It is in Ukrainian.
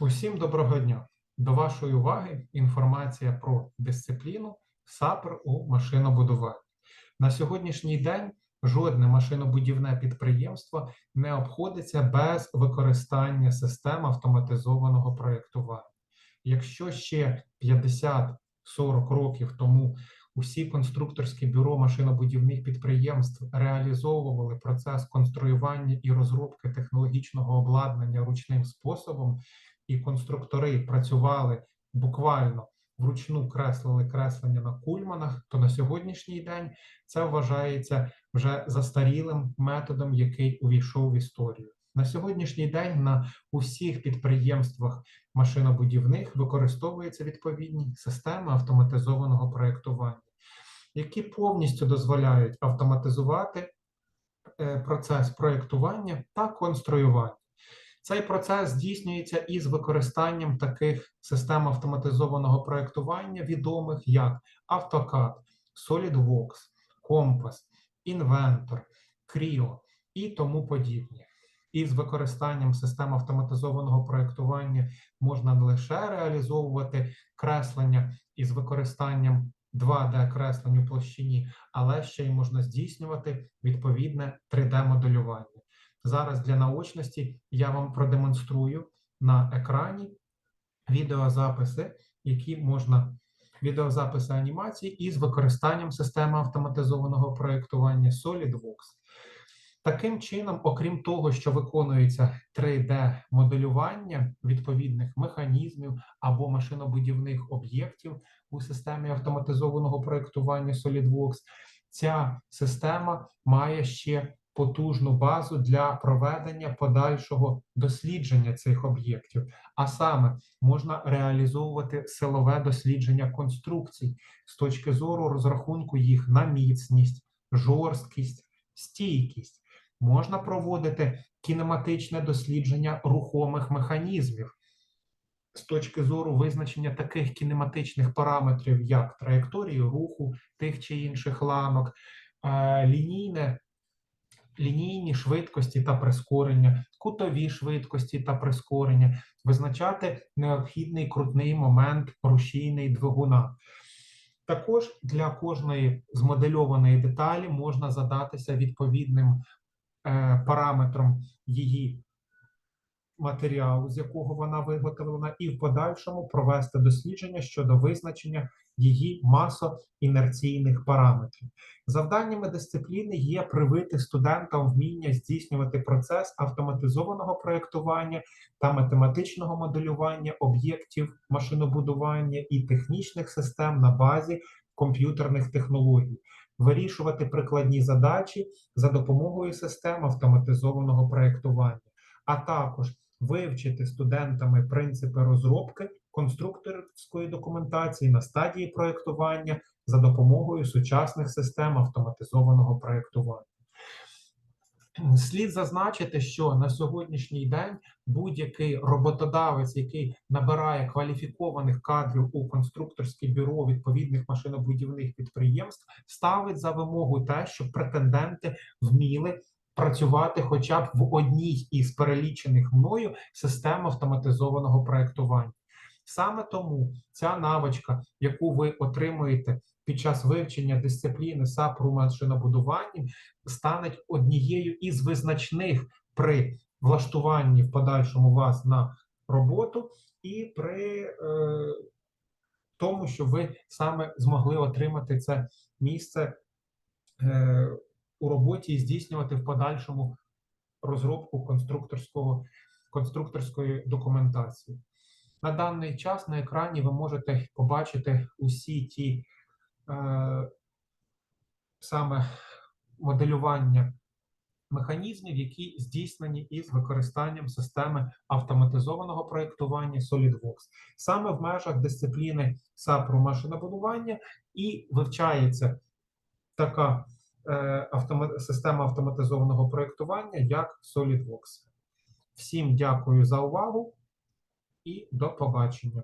Усім доброго дня! До вашої уваги інформація про дисципліну САПР у машинобудуванні. На сьогоднішній день жодне машинобудівне підприємство не обходиться без використання систем автоматизованого проєктування. Якщо ще 50-40 років тому усі конструкторські бюро машинобудівних підприємств реалізовували процес конструювання і розробки технологічного обладнання ручним способом, і конструктори працювали буквально вручну креслили креслення на кульманах, то на сьогоднішній день це вважається вже застарілим методом, який увійшов в історію. На сьогоднішній день на усіх підприємствах машинобудівних використовуються відповідні системи автоматизованого проєктування, які повністю дозволяють автоматизувати е, процес проєктування та конструювання. Цей процес здійснюється із використанням таких систем автоматизованого проєктування, відомих як AutoCAD, SolidWorks, Compass, Inventor, Creo і тому подібні. Із використанням систем автоматизованого проєктування можна не лише реалізовувати креслення із використанням 2D-креслень у площині, але ще й можна здійснювати відповідне 3D-моделювання. Зараз для наочності я вам продемонструю на екрані відеозаписи, які можна відеозаписи анімації із використанням системи автоматизованого проєктування SolidWorks. Таким чином, окрім того, що виконується 3D-моделювання відповідних механізмів або машинобудівних об'єктів у системі автоматизованого проєктування SolidWorks, ця система має ще потужну базу для проведення подальшого дослідження цих об'єктів. А саме можна реалізовувати силове дослідження конструкцій з точки зору розрахунку їх на міцність, жорсткість, стійкість. Можна проводити кінематичне дослідження рухомих механізмів з точки зору визначення таких кінематичних параметрів, як траєкторії руху тих чи інших ланок, е, лінійне лінійні швидкості та прискорення, кутові швидкості та прискорення, визначати необхідний крутний момент рушійний двигуна. Також для кожної змодельованої деталі можна задатися відповідним е, параметром її матеріалу, з якого вона виготовлена, і в подальшому провести дослідження щодо визначення її масоінерційних параметрів. Завданнями дисципліни є привити студентам вміння здійснювати процес автоматизованого проєктування та математичного моделювання об'єктів машинобудування і технічних систем на базі комп'ютерних технологій. Вирішувати прикладні задачі за допомогою систем автоматизованого проєктування, а також вивчити студентами принципи розробки конструкторської документації на стадії проєктування за допомогою сучасних систем автоматизованого проєктування. Слід зазначити, що на сьогоднішній день будь-який роботодавець, який набирає кваліфікованих кадрів у конструкторське бюро відповідних машинобудівних підприємств, ставить за вимогу те, щоб претенденти вміли працювати хоча б в одній із перелічених мною систем автоматизованого проєктування. Саме тому ця навичка, яку ви отримуєте під час вивчення дисципліни САПРУ машинобудуванні, стане однією із визначних при влаштуванні в подальшому вас на роботу і при е, тому, що ви саме змогли отримати це місце е, у роботі і здійснювати в подальшому розробку конструкторського конструкторської документації. На даний час на екрані ви можете побачити усі ті е, саме моделювання механізмів, які здійснені із використанням системи автоматизованого проєктування SolidWorks. Саме в межах дисципліни САПРу машинобудування і вивчається така система автоматизованого проєктування, як SolidWorks. Всім дякую за увагу і до побачення.